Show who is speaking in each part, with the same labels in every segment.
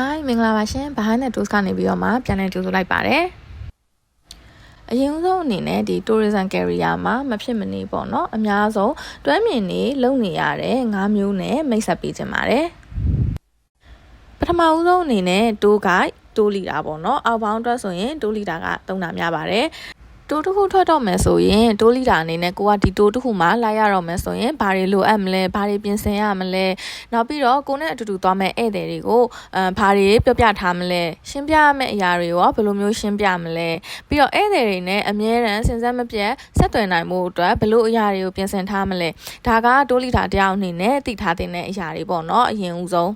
Speaker 1: Hi မင်္ဂလာပါရှင် Behind the Tools ကနေပြီးတော့မှပြန်လည်ကြိုဆိုလိုက်ပါတယ်အရင်ဆုံးအနေနဲ့ဒီ tourism carrier မှာမဖြစ်မနေပေါ့နော်အများဆုံးတွဲမြင်နေလုံနေရတဲ့၅မျိုးနဲ့မိတ်ဆက်ပေးခြင်းပါတယ်ပထမဦးဆုံးအနေနဲ့ tour guide တိုးလီတာပေါ့နော်အောက်ဘောင်းအတွက်ဆိုရင်တိုးလီတာကသုံးတာများပါတယ် တိုးတစ်ခုထွက်တော့မယ်ဆိုရင်တိုးလီတာအနေနဲ့ကိုကဒီတိုးတစ်ခုမှလိုက်ရတော့မယ်ဆိုရင်ဘာတွေလိုအပ်မလဲဘာတွေပြင်ဆင်ရမလဲနောက်ပြီးတော့ကိုနဲ့အတူတူသွားမဲ့ဧည့်သည်တွေကိုအဲဘာတွေပြောပြထားမလဲရှင်းပြရမယ့်အရာတွေရောဘယ်လိုမျိုးရှင်းပြမလဲပြီးတော့ဧည့်သည်တွေနဲ့အမြဲတမ်းစဉ်ဆက်မပြတ်ဆက်သွယ်နိုင်မှုအတွက်ဘယ်လိုအရာတွေကိုပြင်ဆင်ထားမလဲဒါကတိုးလီတာတယောက်အနေနဲ့သိထားတဲ့အရာတွေပေါ့နော်အရင်ဦးဆုံး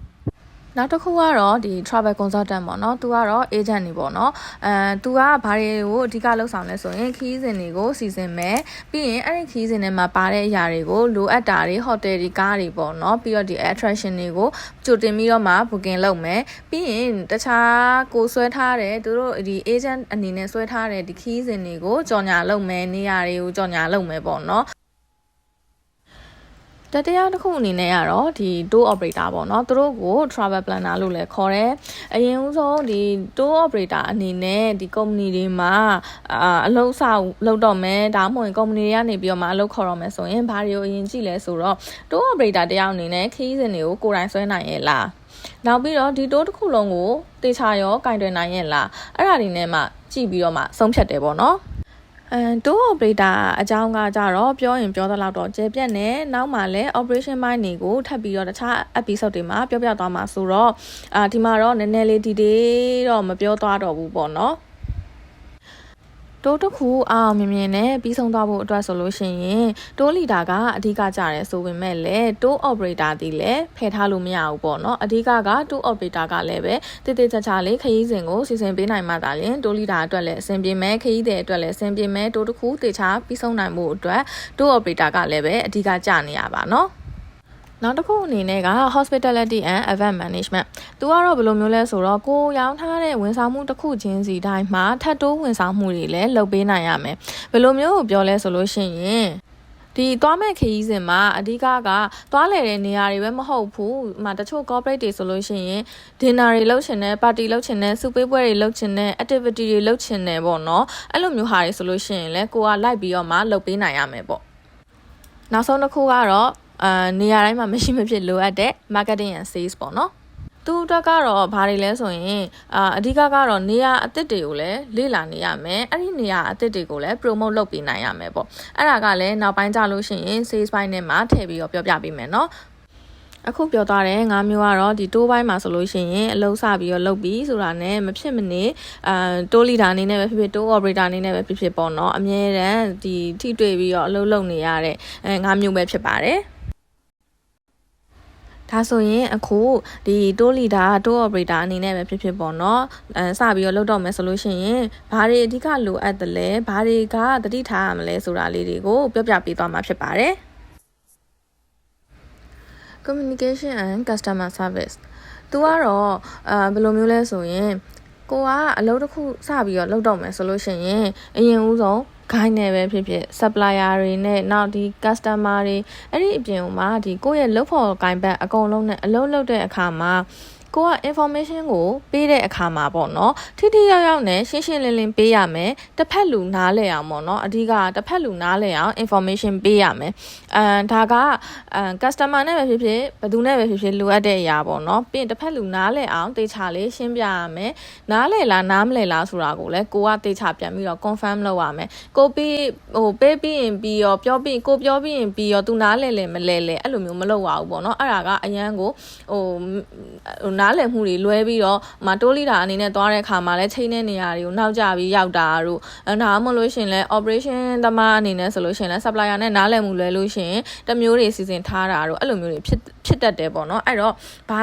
Speaker 1: နောက်တစ်ခုကတော့ဒီ travel consultant ပေါ့နော်။ तू ကတော့ agent နေပေါ့နော်။အဲ तू ကဘာတွေကိုအဓိကလှုပ်ဆောင်လဲဆိုရင်ခီးစဉ်တွေကိုစီစဉ်မယ်။ပြီးရင်အဲ့ဒီခီးစဉ်တွေမှာပါတဲ့အရာတွေကိုလိုအပ်တာတွေ hotel တွေကားတွေပေါ့နော်။ပြီးတော့ဒီ attraction တွေကိုကြိုတင်ပြီးတော့မှ booking လုပ်မယ်။ပြီးရင်တခြားကိုဆွဲထားတဲ့သူတို့ဒီ agent အနေနဲ့ဆွဲထားတဲ့ဒီခီးစဉ်တွေကိုကြော်ညာလုပ်မယ်။နေရာတွေကိုကြော်ညာလုပ်မယ်ပေါ့နော်။ တတရားတစ်ခုအနေနဲ့ကတော့ဒီ tour operator ပေါ့နော်သူတို့ကို travel planner လို့လည်းခေါ်တယ်အရင်ဦးဆုံးဒီ tour operator အနေနဲ့ဒီ company တွေမှာအာအလုပ်ဆောက်လုပ်တော့မယ်ဒါမှမဟုတ် company တွေကနေပြီးတော့မှအလုပ်ခေါ်တော့မယ်ဆိုရင်ဘာတွေကိုအရင်ကြည့်လဲဆိုတော့ tour operator တယောက်အနေနဲ့ခရီးစဉ်တွေကိုကိုယ်တိုင်ဆွဲနိုင်ရဲ့လားနောက်ပြီးတော့ဒီတိုးတစ်ခုလုံးကိုတေချာရောကင်တွယ်နိုင်ရဲ့လားအဲ့ဒါဒီနဲ့မှကြည့်ပြီးတော့မှဆုံးဖြတ်တယ်ပေါ့နော် အဲတိုး operator အကြောင်းကကြတော့ပြောရင်ပြောသလောက်တော့ကျေပြတ်နေနောက်မှလည်း operation mind တွေကိုထပ်ပြီးတော့တခြား episode တွေမှာပြောပြသွားမှာဆိုတော့အာဒီမှာတော့နည်းနည်းလေးဒီတေးတော့မပြောသွားတော့ဘူးပေါ့နော် တိုးတစ်ခုအောင်မြင်မြင်နဲ့ပြီးဆုံးသွားဖို့အတွက်ဆိုလို့ရှိရင်တိုးလီတာကအဓိကကြတယ်ဆိုပေမဲ့လည်းတိုး operator ဒီလည်းဖယ်ထားလို့မရဘူးပေါ့နော်အဓိကကတိုး operator ကလည်းပဲတိတိကျကျလေးခရီးစဉ်ကိုစီစဉ်ပေးနိုင်မှသာလျှင်တိုးလီတာအတွက်လည်းအဆင်ပြေမယ်ခရီးတဲ့အတွက်လည်းအဆင်ပြေမယ်တိုးတစ်ခုတေချာပြီးဆုံးနိုင်မှုအတွက်တိုး operator ကလည်းပဲအဓိကကြနေရပါနော် နောက်တစ်ခုအနေနဲ့က hospitality and event management သူကတော့ဘယ်လိုမျိုးလဲဆိုတော့ကိုရောင်းထားတဲ့ဝန်ဆောင်မှုတစ်ခုချင်းစီတိုင်းမှာထပ်တိုးဝန်ဆောင်မှုတွေလည်းလုပ်ပေးနိုင်ရမယ်ဘယ်လိုမျိုးကိုပြောလဲဆိုလို့ရှိရင်ဒီသွားမဲ့ခရီးစဉ်မှာအဓိကကသွားလေတဲ့နေရာတွေပဲမဟုတ်ဘူး။ဥမာတချို့ corporate တွေဆိုလို့ရှိရင် dinner တွေလုပ်ချင်တယ်၊ party လုပ်ချင်တယ်၊စုပေးပွဲတွေလုပ်ချင်တယ်၊ activity တွေလုပ်ချင်တယ်ပေါ့နော်။အဲ့လိုမျိုးဟာတွေဆိုလို့ရှိရင်လည်းကိုကလိုက်ပြီးတော့မှလုပ်ပေးနိုင်ရမယ်ပေါ့။နောက်ဆုံးတစ်ခုကတော့ အာနေရာတိုင်းမှာမရှိမဖြစ်လိုအပ်တဲ့ marketing and sales ပေါ့နော်သူအတွက်ကတော့ဘာတွေလဲဆိုရင်အာအဓိကကတော့နေရာအစ်စ်တွေကိုလည်းလေ့လာနေရမယ်အဲ့ဒီနေရာအစ်စ်တွေကိုလည်း promote လုပ်ပေးနိုင်ရမယ်ပေါ့အဲ့ဒါကလည်းနောက်ပိုင်းကျလို့ရှိရင် sales ဘိုင်းထဲမှာထည့်ပြီးတော့ပြောပြပေးမယ်နော်အခုပြောထားတဲ့ငါးမျိုးကတော့ဒီတိုးပိုင်းမှာဆိုလို့ရှိရင်အလုံးစပြီးတော့လုတ်ပြီးဆိုတာနဲ့မဖြစ်မနေအာတိုးလီတာအနေနဲ့ပဲဖြစ်ဖြစ်တိုး operator အနေနဲ့ပဲဖြစ်ဖြစ်ပေါ့နော်အမြဲတမ်းဒီထိတွေ့ပြီးတော့အလုံးလုံနေရတဲ့အဲငါးမျိုးပဲဖြစ်ပါတယ် ဒါဆိုရင်အခုဒီတိုးလီတာတိုး operator အနေနဲ့ပဲဖြစ်ဖြစ်ပေါ့နော်အဲစပြီးတော့လုပ်တော့မယ်ဆိုလို့ရှိရင်ဘာတွေအဓိကလိုအပ်တယ်လဲဘာတွေကတတိထားရမလဲဆိုတာလေးတွေကိုပြောပြပေးသွားမှာဖြစ်ပါတယ် communication and customer service သူကတော့အာဘယ်လိုမျိုးလဲဆိုရင်ကိုကအလုပ်တစ်ခုစပြီးတော့လုပ်တော့မယ်ဆိုလို့ရှိရင်အရင်ဦးဆုံး guide နဲ့ပဲဖြစ်ဖြစ် supplier တွေနဲ့နောက်ဒီ customer တွေအဲ့ဒီအပြင်မှာဒီကိုယ့်ရဲ့လုပ်ဖို့ guide ဘက်အကုန်လုံးနဲ့အလုပ်လုပ်တဲ့အခါမှာ ကိုက information ကိုပေးတဲ့အခါမှာပေါ့နော်ထိထိရောက်ရောက်နဲ့ရှင်းရှင်းလင်းလင်းပေးရမယ်တစ်ဖက်လူနားလည်အောင်ပေါ့နော်အဓိကတစ်ဖက်လူနားလည်အောင် information ပေးရမယ်အမ်ဒါကအဲ customer နဲ့ပဲဖြစ်ဖြစ်ဘယ်သူနဲ့ပဲဖြစ်ဖြစ်လိုအပ်တဲ့အရာပေါ့နော်ပြီးရင်တစ်ဖက်လူနားလည်အောင်တေချာလေးရှင်းပြရမယ်နားလည်လားနားမလည်လားဆိုတာကိုလည်းကိုကတေချာပြန်ပြီးတော့ confirm လုပ်ရမယ်ကိုပြီးဟိုပေးပြီးရင်ပြီးရောပြောပြီးကိုပြောပြီးရင်ပြီးရောသူနားလည်လဲမလဲလဲအဲ့လိုမျိုးမလုပ်ရဘူးပေါ့နော်အဲ့ဒါကအရန်ကိုဟိုဟိုနားလည်မှုတွေလွဲပြီးတော့မတိုးလိတာအနေနဲ့သွားတဲ့အခါမှာလည်းချိန်တဲ့နေရာတွေကိုနောက်ကျပြီးရောက်တာတို့ဒါမှမဟုတ်လို့ရှင်လဲ operation သမားအနေနဲ့ဆိုလို့ရှင်လဲ supplier နဲ့နားလည်မှုလွဲလို့ရှင်တမျိုးတွေစီစဉ်ထားတာတို့အဲ့လိုမျိုးတွေဖြစ်ဖြစ်တတ်တယ်ပေါ့နော်အဲ့တော့ဘာ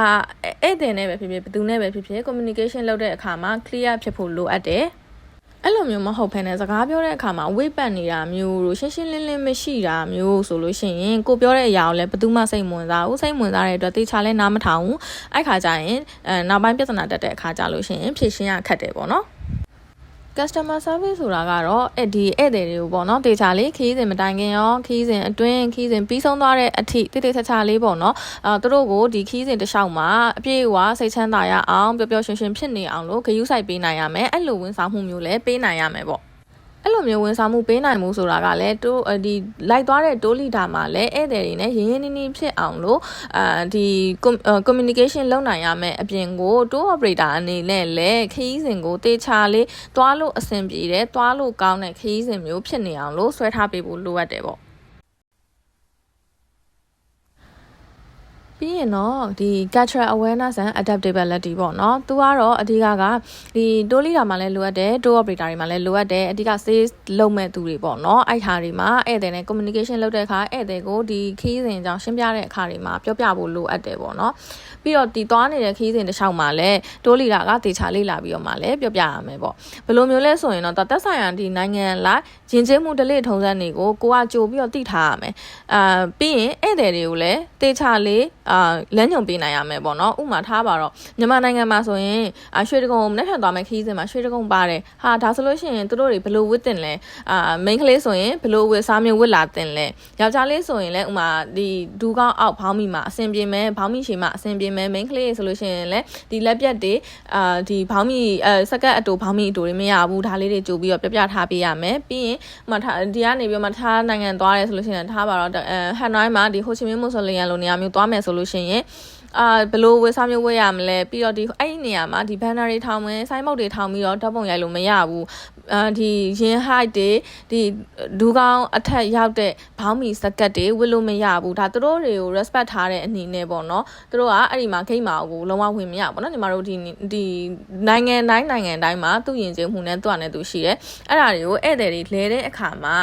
Speaker 1: ဧည့်သည်နဲ့ပဲဖြစ်ဖြစ်ဘယ်သူနဲ့ပဲဖြစ်ဖြစ် communication လုပ်တဲ့အခါမှာ clear ဖြစ်ဖို့လိုအပ်တယ် အဲ့လိုမျိုးမဟုတ်ဖ ೇನೆ စကားပြောတဲ့အခါမှာဝိပတ်နေတာမျိုးတို့ရှင်းရှင်းလင်းလင်းမရှိတာမျိုးဆိုလို့ရှိရင်ကိုပြောတဲ့အရာကိုလည်းဘယ်သူမှစိတ်ဝင်စားဘူးစိတ်ဝင်စားတဲ့အတွက်တေချာလဲနားမထောင်ဘူးအဲ့ခါကျရင်အဲနောက်ပိုင်းပြဿနာတက်တဲ့အခါကျလို့ရှိရင်ဖြေရှင်းရခက်တယ်ပေါ့နော် customer service ဆိုတာကတော့အဲ့ဒီဧည့်သည်တွေကိုပေါ့နော်တေချာလေးခီးစဉ်မတိုင်ခင်ရောခီးစဉ်အတွင်းခီးစဉ်ပြီးဆုံးသွားတဲ့အထိတိတိကျကျလေးပေါ့နော်အာသူတို့ကိုဒီခီးစဉ်တစ်လျှောက်မှာအပြည့်အဝစိတ်ချမ်းသာရအောင်ပျော်ပျော်ရွှင်ရွှင်ဖြစ်နေအောင်လို့ဂရုစိုက်ပေးနိုင်ရမယ်အဲ့လိုဝန်ဆောင်မှုမျိုးလည်းပေးနိုင်ရမယ်ပေါ့ အဲ့လိုမျိုးဝန်ဆောင်မှုပေးနိုင်မှုဆိုတာကလည်းတိုးဒီလိုက်သွားတဲ့တိုးလီတာမှာလည်းဧည့်သည်တွေနဲ့ရင်းရင်းနှီးနှီးဖြစ်အောင်လို့အာဒီ communication လုပ်နိုင်ရမယ်အပြင်ကို tour operator အနေနဲ့လည်းခရီးစဉ်ကိုတေချာလေးသွားလို့အဆင်ပြေတယ်သွားလို့ကောင်းတဲ့ခရီးစဉ်မျိုးဖြစ်နေအောင်လို့ဆွဲထားပေးဖို့လိုအပ်တယ်ပေါ့ ပြီးရင်တော့ဒီ cultural awareness and adaptability ပေါ့နော်သူကတော့အဓိကကဒီတိုးလီတာမှာလည်းလိုအပ်တယ် tour operator တွေမှာလည်းလိုအပ်တယ်အဓိက sales လုပ်မဲ့သူတွေပေါ့နော်အဲ့ဟာတွေမှာဧည့်သည်နဲ့ communication လုပ်တဲ့အခါဧည့်သည်ကိုဒီခီးစဉ်အကြောင်းရှင်းပြတဲ့အခါတွေမှာပြောပြဖို့လိုအပ်တယ်ပေါ့နော်ပြီးတော့ဒီသွားနေတဲ့ခီးစဉ်တစ်လျှောက်မှာလည်းတိုးလီတာကတေချာလေးလာပြီးတော့မှလည်းပြောပြရမယ်ပေါ့ဘယ်လိုမျိုးလဲဆိုရင်တော့တက်ဆိုင်ရာဒီနိုင်ငံလိုက်ဂျင်းချင်းမှုဒလိထုံစံတွေကိုကိုကကြိုပြီးတော့တိထားရမယ်အာပြီးရင်ဧည့်သည်တွေကိုလည်းတေချာလေးအာလမ်းညွန်ပေးနိုင်ရမယ်ပေါ့နော်ဥမာထားပါတော့မြန်မာနိုင်ငံမှာဆိုရင်အာရွှေတကုံမနေ့ဖြန်သွားမယ့်ခီးစဉ်မှာရွှေတကုံပါတယ်ဟာဒါဆိုလို့ရှိရင်သူတို့တွေဘယ်လိုဝတ်တင်လဲအာ main ကလေးဆိုရင်ဘယ်လိုဝတ်စားမျိုးဝတ်လာတင်လဲယောက်ျားလေးဆိုရင်လည်းဥမာဒီဒူးကောင်းအောက်ဘောင်းမီမှာအဆင်ပြေမယ်ဘောင်းမီရှည်မှာအဆင်ပြေမယ် main ကလေးဆိုလို့ရှိရင်လည်းဒီလက်ပြတ်တွေအာဒီဘောင်းမီအဲစကတ်အတူဘောင်းမီအတူတွေမရဘူးဒါလေးတွေကြိုပြီးတော့ပြပြထားပေးရမယ်ပြီးရင်ဥမာဒီကနေပြီးမှထားနိုင်ငံသွားတယ်ဆိုလို့ရှိရင်ထားပါတော့အဲဟန်နွိုင်းမှာဒီဟိုချီမင်းမို့ဆိုလီယန်လိုနေရာမျိုးသွားမယ်ဆိုလို့ရှိရင်အာဘယ်လိုဝယ်စားမျိုးဝယ်ရမလဲပြီးတော့ဒီအဲ့ဒီနေရာမှာဒီ banner တွေထောင်မယ်ဆိုင်းမုတ်တွေထောင်ပြီးတော့ဓာတ်ပုံရိုက်လို့မရဘူးအာဒီရင် height တွေဒီဒူးကောင်းအထက်ရောက်တဲ့ဘောင်းမီစကတ်တွေဝယ်လို့မရဘူးဒါသူတို့တွေကို respect ထားတဲ့အနေနဲ့ပေါ့နော်သူတို့ကအဲ့ဒီမှာခိတ်မာကိုလုံးဝဝင်မရဘူးပေါ့နော်ညီမတို့ဒီဒီနိုင်ငံတိုင်းနိုင်ငံတိုင်းမှာသူ့ယဉ်ကျေးမှုနဲ့သူ့အနေနဲ့သူရှိတယ်အဲ့ဒါတွေကိုဧည့်သည်တွေလဲတဲ့အခါမှာ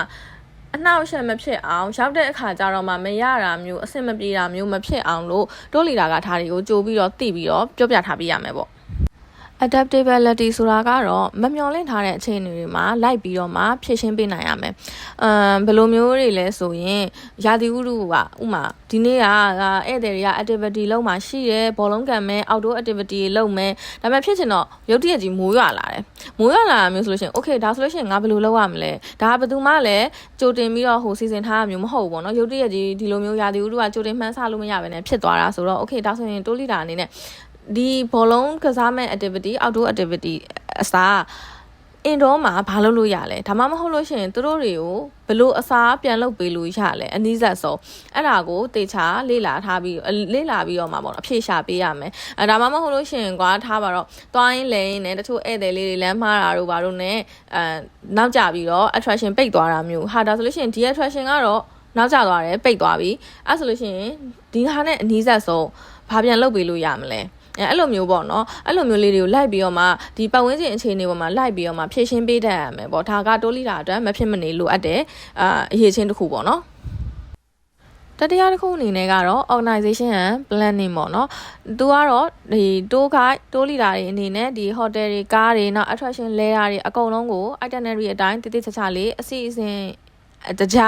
Speaker 1: အနှောက်အယှက်မဖြစ်အောင်ရောက်တဲ့အခါကျတော့မှမရတာမျိုးအဆင်မပြေတာမျိုးမဖြစ်အောင်လို့တိုးလီတာကထားတွေကိုကြိုးပြီးတော့တိပြီးတော့ပြောပြထားပေးရမယ်ပေါ့ adaptability ဆိုတာကတော့မမျော်လင့်ထားတဲ့အခြေအနေတွေမှာလိုက်ပြီးတော့မှဖြည့်ရှင်းပေးနိုင်ရမယ်။အမ်ဘယ်လိုမျိုးတွေလဲဆိုရင်ရာသီဥတုကဥမာဒီနေ့ကဧည့်သည်တွေက activity လုပ်မှရှိတယ်ဘောလုံးကန်မယ် outdoor activity တွေလုပ်မယ်ဒါပေမဲ့ဖြစ်ချင်တော့ရုတ်တရက်ကြီးမိုးရွာလာတယ်။မိုးရွာလာတာမျိုးဆိုလို့ရှိရင် okay ဒါဆိုလို့ရှိရင်ငါဘယ်လိုလုပ်ရမလဲ။ဒါကဘယ်သူမှလည်းကြိုတင်ပြီးတော့ဟိုစီစဉ်ထားတာမျိုးမဟုတ်ဘူးပေါ့နော်။ရုတ်တရက်ကြီးဒီလိုမျိုးရာသီဥတုကကြိုတင်မှန်းဆလို့မရဘဲနဲ့ဖြစ်သွားတာဆိုတော့ okay ဒါဆိုရင်တိုးလီတာအနေနဲ့ ဒီဘောလုံးကစားမဲ့ activity outdoor activity အစား indoor မှာဘာလုပ်လို့ရလဲဒါမှမဟုတ်လို့ရှိရင်သူတို့တွေကိုဘယ်လိုအစားပြန်လုပ်ပေးလို့ရလဲအနည်းဆက်ဆုံးအဲ့ဒါကိုတေချာလေ့လာထားပြီးလေ့လာပြီးတော့မှာပေါ့နော်အဖြေရှာပေးရမယ်အဲဒါမှမဟုတ်လို့ရှိရင်ကွာထားပါတော့သွားရင်းလဲရင်းနဲ့တချို့ဧည့်သည်လေးတွေလမ်းမှားတာတို့ဘာလို့ ਨੇ အဲနောက်ကျပြီးတော့ attraction ပိတ်သွားတာမျိုးဟာဒါဆိုလို့ရှိရင်ဒီ attraction ကတော့နောက်ကျသွားတယ်ပိတ်သွားပြီအဲ့ဆိုလို့ရှိရင်ဒီဟာနဲ့အနည်းဆက်ဆုံးဘာပြန်လုပ်ပေးလို့ရမလဲ အဲအဲ့လိုမျိုးပေါ့နော်အဲ့လိုမျိုးလေးတွေကိုလိုက်ပြီးတော့မှဒီပတ်ဝန်းကျင်အခြေအနေပေါ်မှာလိုက်ပြီးတော့မှဖြည့်ရှင်းပေးတတ်ရမယ်ပေါ့ဒါကတိုးလီတာအတွက်မဖြစ်မနေလိုအပ်တယ်အာအရေးချင်းတစ်ခုပေါ့နော်တတရားတစ်ခုအနေနဲ့ကတော့ organization and planning ပေါ့နော်။သူကတော့ဒီတိုးခိုက်တိုးလီတာတွေအနေနဲ့ဒီ hotel တွေကားတွေနောက် attraction လဲတာတွေအကုန်လုံးကို itinerary အတိုင်းတည်တည်ချာချာလေးအစီအစဉ်တကြ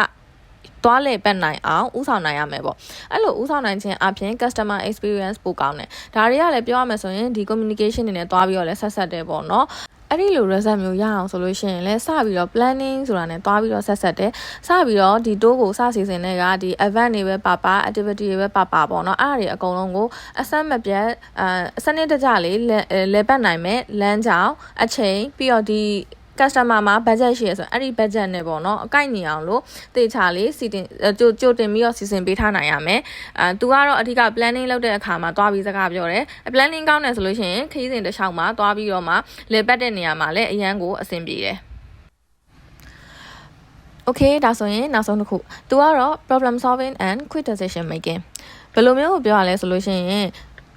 Speaker 1: သွားလေပတ်နိုင်အောင်ဥဆောင်နိုင်ရမယ်ပေါ့အဲ့လိုဥဆောင်နိုင်ခြင်းအပြင် customer experience ပိုကောင်းတယ်ဒါတွေကလည်းပြောရမယ်ဆိုရင်ဒီ communication တွေနဲ့သွားပြီးတော့လည်းဆက်ဆက်တယ်ပေါ့နော်အဲ့ဒီလို result မျိုးရအောင်ဆိုလို့ရှိရင်လည်းစပြီးတော့ planning ဆိုတာနဲ့တွားပြီးတော့ဆက်ဆက်တယ်စပြီးတော့ဒီ tour ကိုစစီစဉ်တဲ့ကဒီ event တွေပဲပါပါ activity တွေပဲပါပါပေါ့နော်အဲ့ဒါတွေအကုန်လုံးကိုအဆက်မပြတ်အစနစ်တကျလေးလဲပတ်နိုင်မဲ့လမ်းကြောင်းအချိန်ပြီးတော့ဒီ customer မှာ budget ရှိရဆိုအဲ့ဒီ budget နဲ့ပေါ့နော်အကိုက်ညီအောင်လို့တေချာလေးစီတင်ကြိုကြိုတင်ပြီးတော့စီစဉ်ပေးထားနိုင်ရမယ်အဲသူကတော့အဓိက planning လုပ်တဲ့အခါမှာတွားပြီးစကားပြောတယ် planning ကောင်းတယ်ဆိုလို့ရှိရင်ခရီးစဉ်တစ်လျှောက်မှာတွားပြီးတော့မှလေပတ်တဲ့နေရာမှာလည်းအရန်ကိုအဆင်ပြေတယ် Okay ဒါဆိုရင်နောက်ဆုံးတစ်ခုသူကတော့ problem solving and quick decision making ဘယ်လိုမျိုးကိုပြောရလဲဆိုလို့ရှိရင်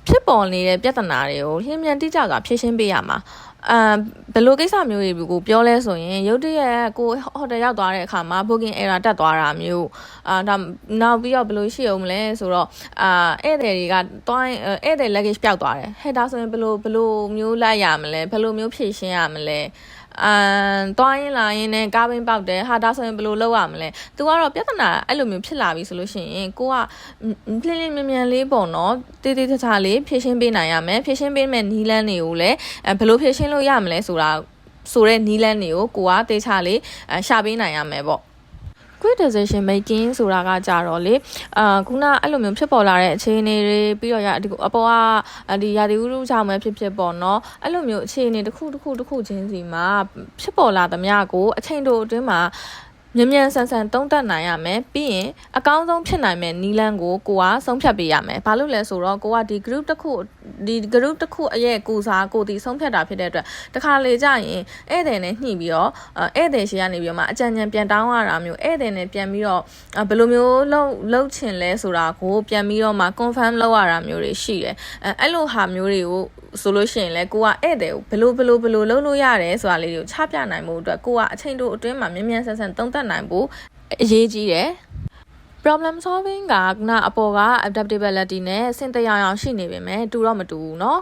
Speaker 1: ဖြစ်ပေါ်နေတဲ့ပြဿနာတွေကိုလျင်မြန်တိကျစွာဖြေရှင်းပေးရမှာ အာဘယ်လိုကိစ္စမျိုးတွေကိုပြောလဲဆိုရင်ရုတ်တရက်ကိုဟိုတယ်ရောက်သွားတဲ့အခါမှာ booking error တက်သွားတာမျိုးအာဒါနောက်ပြီးတော့ဘယ်လိုရှိအောင်မလဲဆိုတော့အာဧည့်သည်တွေကတွိုင်းဧည့်သည် luggage ပျောက်သွားတယ်ဟဲ့ဒါဆိုရင်ဘယ်လိုဘယ်လိုမျိုးလိုက်ရမလဲဘယ်လိုမျိုးဖြည့်ရှင်းရမလဲ အမ်တွားရင်လာရင်လည်းကားပင်းပေါက်တယ်ဟာဒါဆိုရင်ဘယ်လိုလုပ်ရမလဲ။ तू ကတော့ပြဿနာအဲ့လိုမျိုးဖြစ်လာပြီဆိုလို့ရှိရင်ကိုကလင်းလင်းမြန်မြန်လေးပေါ့နော်တေးသေးချာချာလေးဖြည့်ရှင်းပေးနိုင်ရမယ်ဖြည့်ရှင်းပေးမဲ့နီးလန်းတွေကိုလည်းဘယ်လိုဖြည့်ရှင်းလို့ရမလဲဆိုတာဆိုတဲ့နီးလန်းတွေကိုကိုကတေချာလေးအရှာပေးနိုင်ရမယ်ပေါ့ quick decision making ဆိုတာကကြတော့လေအာခုနအဲ့လိုမျိုးဖြစ်ပေါ်လာတဲ့အခြေအနေတွေပြီးတော့ရဒီအပေါ်ကဒီရာသီဥတုကြောင့်ပဲဖြစ်ဖြစ်ပေါ့နော်အဲ့လိုမျိုးအခြေအနေတစ်ခုတစ်ခုတစ်ခုချင်းစီမှာဖြစ်ပေါ်လာသမျှကိုအချိန်တိုအတွင်းမှာ မြန်မြန်ဆန်ဆန်တုံးတက်နိုင်ရမယ်ပြီးရင်အကောင်းဆုံးဖြစ်နိုင်မယ့်နီလန်းကိုကိုကဆုံးဖြတ်ပေးရမယ်ဘာလို့လဲဆိုတော့ကိုကဒီ group တစ်ခုဒီ group တစ်ခုအရဲ့ကိုစားကိုတီဆုံးဖြတ်တာဖြစ်တဲ့အတွက်တခါလေကြာရင်ဧည့်သည်နဲ့ညှိပြီးတော့အဲဧည့်သည်ရှိကနေပြီးတော့မှအကြံဉာဏ်ပြန်တောင်းရတာမျိုးဧည့်သည်နဲ့ပြန်ပြီးတော့ဘယ်လိုမျိုးလှုပ်လှုပ်ချင်လဲဆိုတာကိုပြန်ပြီးတော့မှ confirm လုပ်ရတာမျိုးတွေရှိတယ်အဲအဲ့လိုဟာမျိုးတွေကိုဆိုလို့ရှိရင်လဲကိုကဧည့်သည်ကိုဘယ်လိုဘယ်လိုဘယ်လိုလုပ်လို့ရတယ်ဆိုတာလေးတွေကိုချပြနိုင်မှုအတွက်ကိုကအချိန်တိုအတွင်းမှာမြန်မြန်ဆန်ဆန်တုံးတက်နိုင်ဖို့အရေးကြီးတယ် problem solving ကခုနအပေါ်က adaptability နဲ့စင်တရောင်ရောင်ရှိနေပေမဲ့တူတော့မတူဘူးเนาะ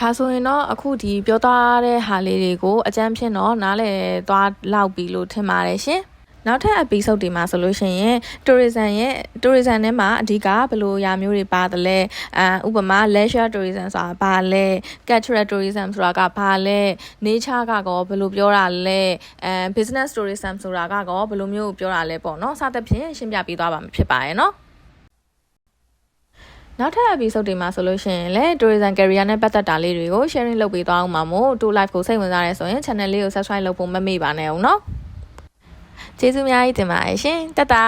Speaker 1: ဒါဆိုရင်တော့အခုဒီပြောသွားတဲ့ဟာလေးတွေကိုအကြမ်းဖြင့်တော့နားလည်သွားလောက်ပြီလို့ထင်ပါတယ်ရှင် နောက်ထပ် episode တွေမှာဆိုလို့ရှိရင် tourism ရဲ့ tourism ထဲမှာအဓိကဘယ်လိုအရာမျိုးတွေပါသလဲအဲဥပမာ leisure tourism ဆိုတာဘာလဲ cultural tourism ဆိုတာကဘာလဲ nature ကကောဘယ်လိုပြောတာလဲအဲ business tourism ဆိုတာကကောဘယ်လိုမျိုးပြောတာလဲပေါ့နော်စသဖြင့်ရှင်းပြပေးသွားပါမှာဖြစ်ပါရဲ့နော်နောက်ထပ် episode တွေမှာဆိုလို့ရှိရင်လည်း tourism career နဲ့ပတ်သက်တာလေးတွေကို sharing လုပ်ပေးသွားအောင်ပါမို့ to live ကိုစိတ်ဝင်စားရဲဆိုရင် channel လေးကို subscribe လုပ်ဖို့မမေ့ပါနဲ့အောင်နော် ကျေးဇူးအများကြီးတင်ပါတယ်ရှင်တတ်တာ